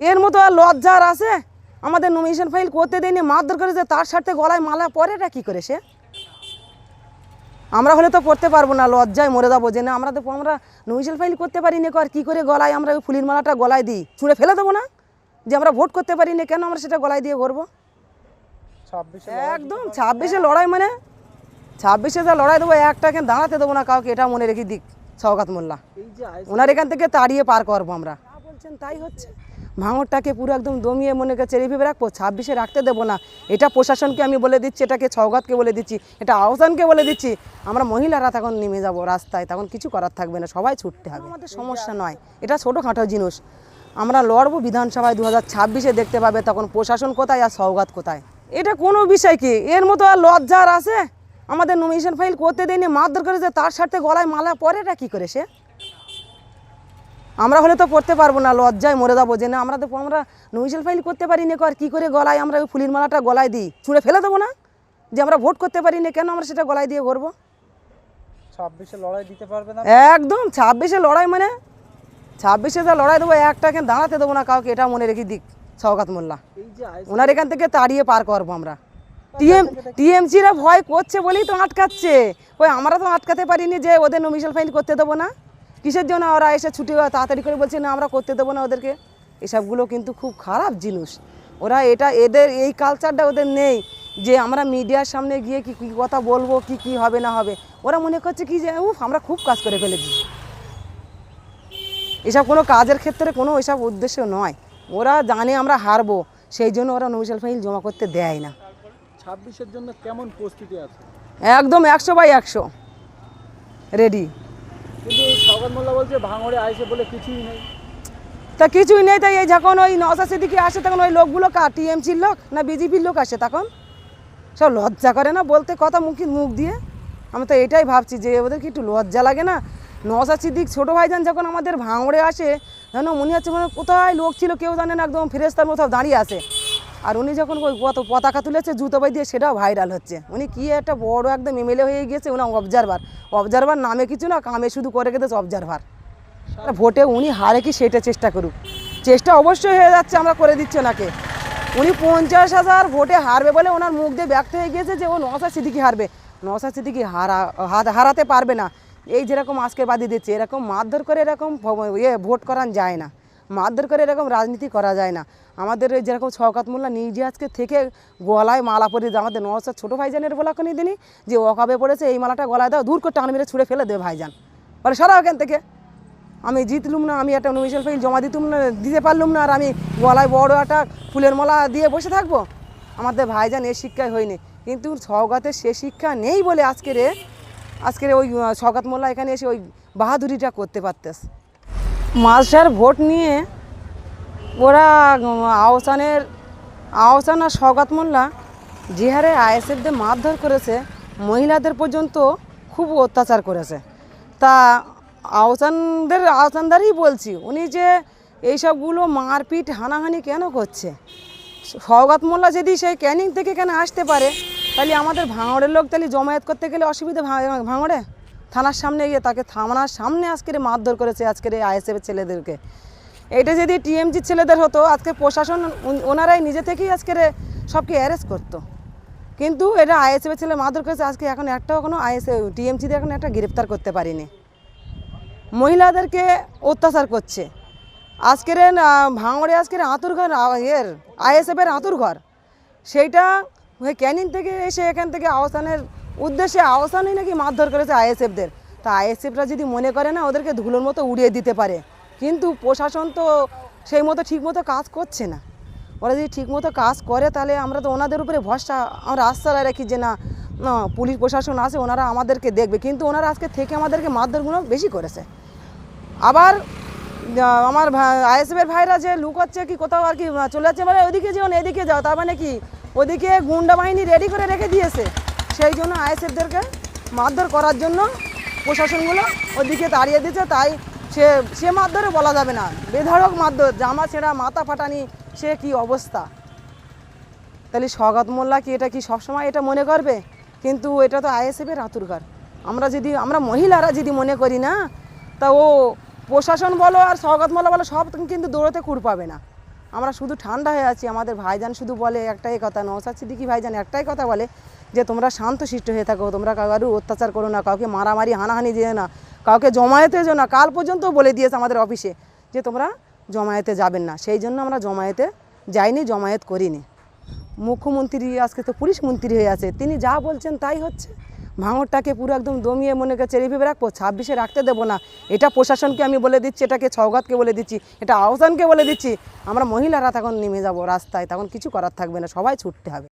এর মতো আর লজ্জার আছে? আমাদের নমিনেশন ফাইল করতে দেয়নি মারধর করেছে তার সাথে গলায় মালা পরেটা কি করে সে? আমরা হলে তো পড়তে পারব না লজ্জায় মরে যাব যে না আমরা তো আমরা নমিনেশন ফাইল করতে পারি না আর কী করে গলায় আমরা ওই ফুলির মালাটা গলায় দিই? ছুঁড়ে ফেলে দেবো না? যে আমরা ভোট করতে পারি না কেন আমরা সেটা গলায় দিয়ে করব? ছাব্বিশে একদম ছাব্বিশে লড়াই মানে? ছাব্বিশে যা লড়াই দেবো একটা এখানে দাঁড়াতে দেবো না কাউকে এটা মনে রেখে দিক সৌগাত মোল্লা। ওনার এখান থেকে তাড়িয়ে পার করব আমরা। বলছেন তাই হচ্ছে। ভাঙরটাকে পুরো একদম দমিয়ে মনে কাছে রেভে রাখব? ছাব্বিশে রাখতে দেবো না। এটা প্রশাসনকে আমি বলে দিচ্ছি এটাকে ছৌগাতকে বলে দিচ্ছি এটা আহসানকে বলে দিচ্ছি। আমরা মহিলারা তখন নেমে যাব রাস্তায় তখন কিছু করার থাকবে না সবাই ছুটতে হবে। আমাদের সমস্যা নয় এটা ছোটোখাটো জিনিস। আমরা লড়বো বিধানসভায় দু হাজার ছাব্বিশে দেখতে পাবে তখন প্রশাসন কোথায় আর সৌগাত কোথায়। এটা কোনো বিষয় কি? এর মতো আর লজ্জার আছে? আমাদের নমিনেশন ফাইল করতে দেয়নি মারধর করেছে তার সাথে গলায় মালা পরেটা কি করে সে? আমরা হলে তো পড়তে পারব না লজ্জায় মরে যাব যে না আমরা তো আমরা নমিশাল ফাইল করতে পারি না আর কী করে গলায় আমরা ওই ফুলির মালাটা গলায় দিই? ছুঁড়ে ফেলে দেবো না? যে আমরা ভোট করতে পারি না কেন আমরা সেটা গলায় দিয়ে করব ছাব্বিশে লড়াই দিতে পারবে না? একদম ছাব্বিশে লড়াই মানে? ছাব্বিশে যা লড়াই দেবো একটা এখানে দাঁড়াতে দেবো না কাউকে এটা মনে রেখে দিক সৌগাত মোল্লা। ওনার এখান থেকে তাড়িয়ে পার করব আমরা। টিএম টিএমসিরা ভয় করছে বলেই তো আটকাচ্ছে। ওই আমরা তো আটকাতে পারিনি যে ওদের নমিশাল ফাইল করতে দেবো না। কিসের জন্য ওরা এসে ছুটি হয় তাড়াতাড়ি করে বলছে না আমরা করতে দেবো না ওদেরকে। এসবগুলো কিন্তু খুব খারাপ জিনিস। ওরা এটা এদের এই কালচারটা ওদের নেই যে আমরা মিডিয়ার সামনে গিয়ে কি কী কথা বলব কি কি হবে না হবে। ওরা মনে করছে কি যে উফ আমরা খুব কাজ করে ফেলেছি। এসব কোনো কাজের ক্ষেত্রে কোনো এসব উদ্দেশ্য নয়। ওরা জানে আমরা হারবো সেই জন্য ওরা নমিশাল ফাইল জমা করতে দেয় না। ছাব্বিশের জন্য কেমন প্রস্তুতি আছে? একদম একশো বাই একশো। রেডি কিন্তু সৌগত মোল্লা বলছে ভাঙড়ে আইসে বলে কিছুই নেই। তা কিছুই নেই, তাই এই যখন ওই নশা সিদ্দিকি আসে, তখন ওই লোকগুলো কার টিএমসির লোক না বিজেপির লোক আসে তখন? সব লজ্জা করে না? বলতে কথা মুখে মুখ দিয়ে। আমি তো এটাই ভাবছি যে ওদের কি একটু লজ্জা লাগে না? নশা সিদ্দিক ছোটো ভাইজান যখন আমাদের ভাঙড়ে আসে, যেন মনে হচ্ছে মানে কোথায় লোক ছিল, কেউ জানে না, একদম ফেরেস্তার মতো দাঁড়িয়ে আছে। আর উনি যখন ওই কত পতাকা তুলেছে, জুতো বাই দিয়ে, সেটাও ভাইরাল হচ্ছে। উনি কি একটা বড় একদম এমএলএ হয়ে গিয়েছে উনি অবজারভার অবজারভার নামে কিছু না, কামে শুধু করে গেছে অবজারভার ভোটে উনি হারে কি সেটা চেষ্টা করুক। চেষ্টা অবশ্যই হয়ে যাচ্ছে, আমরা করে দিচ্ছি ওনাকে। উনি পঞ্চাশ হাজার ভোটে হারবে বলে ওনার মুখ দিয়ে ব্যক্ত হয়ে গিয়েছে যে ও নশা সিদ্দিকি হারবে। নশা সিদ্দিকি হারা হারাতে পারবে না। এই যেরকম আজকে বাদি দিচ্ছে, এরকম মারধর করে এরকম ইয়ে ভোট করান যায় না। মারধর করে এরকম রাজনীতি করা যায় না। আমাদের এই যেরকম শওকাত মোল্লা নিজে আজকে থেকে গলায় মালা পরে আমাদের নশা ছোটো ভাইজানের বলা কোনো দিনই যে অকাবে পড়েছে, এই মালাটা গলায় দাও দূর করে টান মেরে ছুঁড়ে ফেলে দেবে ভাইজান। বলে, সারা ওখান থেকে। আমি জিতলুম না, আমি একটা নমিশাল ফাইল জমা দিতুম না, দিতে পারলুম না, আর আমি গলায় বড় একটা ফুলের মালা দিয়ে বসে থাকব। আমাদের ভাইজান এ শিক্ষায় হয়নি। কিন্তু সওগাতের সে শিক্ষা নেই বলে আজকের আজকের ওই সওগাত মোল্লা এখানে এসে ওই বাহাদুরিটা করতে পারতেস মাঝার ভোট নিয়ে ওরা আহসানের, আহসান আর সওগাত মোল্লা যে হারে আইএসএফদের মারধর করেছে, মহিলাদের পর্যন্ত খুব অত্যাচার করেছে। তা আহসানদের, আহসানদারই বলছি, উনি যে এইসবগুলো মারপিট, হানাহানি কেন করছে? সওগাত মোল্লা যদি সেই ক্যানিং থেকে কেন আসতে পারে, তাহলে আমাদের ভাঙড়ের লোক তাহলে জমায়েত করতে গেলে অসুবিধা ভাঙড়ে? থানার সামনে গিয়ে তাকে থানার সামনে আজকের মারধর করেছে আজকের এই আইএসএফের ছেলেদেরকে। এটা যদি টিএমজির ছেলেদের হতো, আজকে প্রশাসন ওনারাই নিজে থেকেই আজকের সবকে অ্যারেস্ট করতো। কিন্তু এটা আইএসএফের ছেলে মারধর করেছে, আজকে এখন একটাও কোনো আইএসএ টিএমজিদের এখন একটা গ্রেপ্তার করতে পারিনি। মহিলাদেরকে অত্যাচার করছে। আজকের ভাঙড়ে আজকের আঁতুর ঘর এর আইএসএফের আঁতুর ঘর। সেইটা ওই ক্যানিং থেকে এসে এখান থেকে আহসানের উদ্দেশ্যে আহসানই নাকি মারধর করেছে আইএসএফদের। তা আইএসএফরা যদি মনে করে না, ওদেরকে ধুলোর মতো উড়িয়ে দিতে পারে। কিন্তু প্রশাসন তো সেই মতো ঠিক মতো কাজ করছে না। ওরা যদি ঠিকমতো কাজ করে, তাহলে আমরা তো ওনাদের উপরে ভরসা, আমরা আস্থা রাখি যে না পুলিশ প্রশাসন আছে, ওনারা আমাদেরকে দেখবে। কিন্তু ওনারা আজকে থেকে আমাদেরকে মারধরগুলো বেশি করেছে। আবার আমার আইএসএফের ভাইরা যে লুকোচ্ছে কি কোথাও আর কি, চলে যাচ্ছে মানে ওদিকে যেও এদিকে যাও, তার মানে কি? ওদিকে গুন্ডা বাহিনী রেডি করে রেখে দিয়েছে। সেই জন্য আইএসএফদেরকে মারধর করার জন্য প্রশাসনগুলো ওদিকে তাড়িয়ে দিচ্ছে তাই সে সে মারধরে বলা যাবে না। বেধারক মারধর, জামা ছেঁড়া, মাথা ফাটানি, সে কি অবস্থা? তাহলে স্বগত মোল্লা কি এটা কি সবসময় এটা মনে করবে? কিন্তু এটা তো আইএসএফের আতুরঘর আমরা যদি, আমরা মহিলারা যদি মনে করি না, তা ও প্রশাসন বলো আর স্বগত মোল্লা বলো, সব কিন্তু দৌড়তে কুড় পাবে না। আমরা শুধু ঠান্ডা হয়ে আছি, আমাদের ভাইজান শুধু বলে একটাই কথা নওসাদ সিদ্দিকি ভাইজান একটাই কথা বলে যে তোমরা শান্ত শান্তশিষ্ট হয়ে থাকো, তোমরা কারও অত্যাচার করো না, কাউকে মারামারি, হানাহানি যেও না, কাউকে জমায়েতে যেও না, কাল পর্যন্ত বলে দিয়েছে আমাদের অফিসে যে তোমরা জমায়েতে যাবেন না, সেই জন্য আমরা জমায়েতে যাইনি, জমায়েত করিনি। মুখ্যমন্ত্রী, আজকে তো পুলিশ মন্ত্রী হয়ে আছে, তিনি যা বলছেন তাই হচ্ছে। ভাঙরটাকে পুরো একদম দমিয়ে মনে করে চেরি ভেবে রাখব? ছাব্বিশে রাখতে দেবো না। এটা প্রশাসনকে আমি বলে দিচ্ছি, এটাকে ছৌগাতকে বলে দিচ্ছি, এটা আহসানকে বলে দিচ্ছি। আমরা মহিলারা তখন নেমে যাব রাস্তায়, তখন কিছু করার থাকবে না, সবাই ছুটতে হবে।